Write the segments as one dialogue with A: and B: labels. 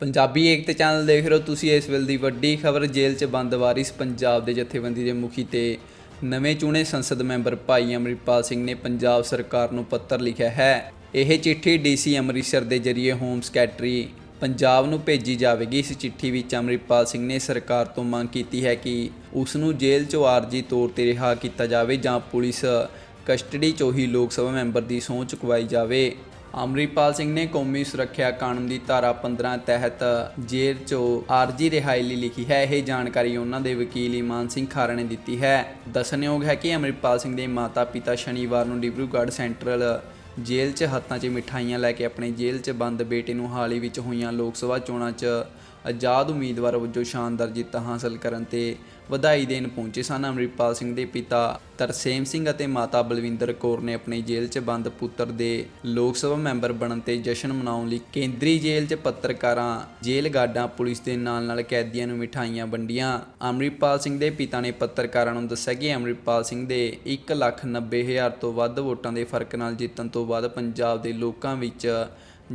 A: ਪੰਜਾਬੀ ਏਕਤਾ channel ਦੇਖ ਰਹੇ ਹੋ ਤੁਸੀਂ ਇਸ ਵੇਲੇ ਦੀ ਵੱਡੀ ਖਬਰ, ਜੇਲ੍ਹ 'ਚ ਬੰਦ ਵਾਰਿਸ ਪੰਜਾਬ ਦੇ ਜਥੇਬੰਦੀ ਦੇ ਮੁਖੀ ਤੇ ਨਵੇਂ ਚੁਣੇ ਸੰਸਦ ਮੈਂਬਰ ਭਾਈ ਅਮਰਿਤਪਾਲ ਸਿੰਘ ਨੇ ਪੰਜਾਬ ਸਰਕਾਰ ਨੂੰ ਪੱਤਰ ਲਿਖਿਆ ਹੈ। ਇਹ ਚਿੱਠੀ ਡੀਸੀ ਅੰਮ੍ਰਿਤਸਰ ਦੇ ਜ਼ਰੀਏ ਹੋਮ ਸਕੈਟਰੀ ਪੰਜਾਬ ਨੂੰ ਭੇਜੀ ਜਾਵੇਗੀ। ਇਸ ਚਿੱਠੀ ਵਿੱਚ ਅਮਰਿਤਪਾਲ ਸਿੰਘ ਨੇ ਸਰਕਾਰ ਤੋਂ ਮੰਗ ਕੀਤੀ ਹੈ ਕਿ ਉਸ ਨੂੰ ਜੇਲ੍ਹ 'ਚੋਂ ਆਰਜੀ ਤੌਰ ਤੇ ਰਿਹਾ ਕੀਤਾ ਜਾਵੇ ਜਾਂ ਪੁਲਿਸ ਕਸਟਡੀ 'ਚੋਂ ਹੀ ਲੋਕ ਸਭਾ ਮੈਂਬਰ ਦੀ ਸਹੁੰ ਚੁਕਵਾਈ ਜਾਵੇ। ਅਮਰਿਤਪਾਲ ਸਿੰਘ ਨੇ ਕੌਮੀ ਸੁਰੱਖਿਆ ਕਾਨੂੰਨ ਦੀ ਧਾਰਾ 15 ਤਹਿਤ ਜੇਲ੍ਹ 'ਚੋਂ ਆਰਜੀ ਰਿਹਾਈ ਲਈ ਲਿਖੀ ਹੈ। ਇਹ ਜਾਣਕਾਰੀ ਉਹਨਾਂ ਦੇ ਵਕੀਲ ਇਮਾਨ ਸਿੰਘ ਖਾਰਾ ਨੇ ਦਿੱਤੀ ਹੈ। ਦੱਸਣਯੋਗ ਹੈ ਕਿ ਅਮਰਿਤਪਾਲ ਸਿੰਘ ਦੇ ਮਾਤਾ-ਪਿਤਾ ਸ਼ਨੀਵਾਰ ਨੂੰ ਡਿਬਰੂਗੜ੍ਹ ਸੈਂਟਰਲ ਜੇਲ੍ਹ 'ਚ ਹੱਥਾਂ 'ਚ ਮਿਠਾਈਆਂ ਲੈ ਕੇ ਆਪਣੇ ਜੇਲ੍ਹ 'ਚ ਬੰਦ ਬੇਟੇ ਨੂੰ ਹਾਲ ਹੀ ਵਿੱਚ ਹੋਈਆਂ ਲੋਕ ਸਭਾ ਚੋਣਾਂ 'ਚ ਆਜ਼ਾਦ ਉਮੀਦਵਾਰ ਵਜੋਂ ਸ਼ਾਨਦਾਰ ਜਿੱਤ ਹਾਸਲ ਕਰਨ ਤੇ ਵਧਾਈ ਦੇਣ ਪਹੁੰਚੇ ਸਨ। ਅਮਰਿਤਪਾਲ ਸਿੰਘ ਦੇ ਪਿਤਾ ਤਰਸੇਮ ਸਿੰਘ ਅਤੇ ਮਾਤਾ ਬਲਵਿੰਦਰ ਕੌਰ ਨੇ ਆਪਣੀ ਜੇਲ੍ਹ 'ਚ ਬੰਦ ਪੁੱਤਰ ਦੇ ਲੋਕ ਸਭਾ ਮੈਂਬਰ ਬਣਨ ਤੇ ਜਸ਼ਨ ਮਨਾਉਣ ਲਈ ਕੇਂਦਰੀ ਜੇਲ੍ਹ 'ਚ ਪੱਤਰਕਾਰਾਂ, ਜੇਲ੍ਹ ਗਾਰਡਾਂ, ਪੁਲਿਸ ਦੇ ਨਾਲ-ਨਾਲ ਕੈਦੀਆਂ ਨੂੰ ਮਿਠਾਈਆਂ ਵੰਡੀਆਂ। ਅਮਰਿਤਪਾਲ ਸਿੰਘ ਦੇ ਪਿਤਾ ਨੇ ਪੱਤਰਕਾਰਾਂ ਨੂੰ ਦੱਸਿਆ ਕਿ ਅਮਰਿਤਪਾਲ ਸਿੰਘ ਦੇ 190000 ਤੋਂ ਵੱਧ ਵੋਟਾਂ ਦੇ ਫ਼ਰਕ ਨਾਲ ਜਿੱਤਣ ਤੋਂ ਬਾਅਦ ਪੰਜਾਬ ਦੇ ਲੋਕਾਂ ਵਿੱਚ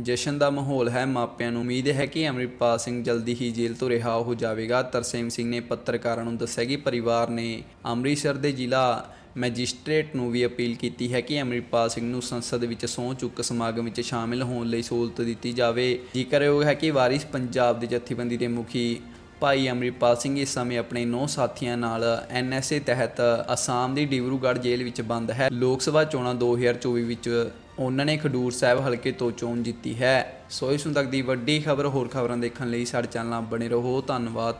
A: ਜਸ਼ਨ ਦਾ ਮਾਹੌਲ ਹੈ, ਮਾਪਿਆਂ ਨੂੰ ਉਮੀਦ ਹੈ ਕਿ ਅਮਰਿਤਪਾਲ ਸਿੰਘ ਜਲਦੀ ਹੀ ਜੇਲ੍ਹ ਤੋਂ ਰਿਹਾ ਹੋ ਜਾਵੇਗਾ। ਤਰਸੇਮ ਸਿੰਘ ਨੇ ਪੱਤਰਕਾਰਾਂ ਨੂੰ ਦੱਸਿਆ ਕਿ ਪਰਿਵਾਰ ਨੇ ਅੰਮ੍ਰਿਤਸਰ ਦੇ ਜ਼ਿਲ੍ਹਾ ਮੈਜਿਸਟ੍ਰੇਟ ਨੂੰ ਵੀ ਅਪੀਲ ਕੀਤੀ ਹੈ ਕਿ ਅਮਰਿਤਪਾਲ ਸਿੰਘ ਨੂੰ ਸੰਸਦ ਵਿੱਚ ਸਹੁੰ ਚੁੱਕ ਸਮਾਗਮ ਵਿੱਚ ਸ਼ਾਮਿਲ ਹੋਣ ਲਈ ਸਹੂਲਤ ਦਿੱਤੀ ਜਾਵੇ। ਜ਼ਿਕਰਯੋਗ ਹੈ ਕਿ ਵਾਰਿਸ ਪੰਜਾਬ ਦੇ ਜਥੇਬੰਦੀ ਦੇ ਮੁਖੀ ਭਾਈ ਅਮਰਿਤਪਾਲ ਸਿੰਘ ਇਸ ਸਮੇਂ ਆਪਣੇ ਨੌ ਸਾਥੀਆਂ ਨਾਲ ਐਨਐਸਏ ਤਹਿਤ ਅਸਾਮ ਦੀ ਡਿਬਰੂਗੜ੍ਹ ਜੇਲ੍ਹ ਵਿੱਚ ਬੰਦ ਹੈ। ਲੋਕ ਸਭਾ ਚੋਣਾਂ 2024 ਵਿੱਚ ਉਹਨਾਂ ਨੇ ਖਡੂਰ ਸਾਹਿਬ ਹਲਕੇ ਤੋਂ ਚੋਣ ਜਿੱਤੀ ਹੈ। ਸੋ ਇਸ ਨੂੰ ਤੱਕ ਦੀ ਵੱਡੀ ਖਬਰ ਹੋਰ ਖਬਰਾਂ ਦੇਖਣ ਲਈ ਸਾਡੇ ਚੈਨਲ ਨਾਲ ਬਣੇ ਰਹੋ। ਧੰਨਵਾਦ।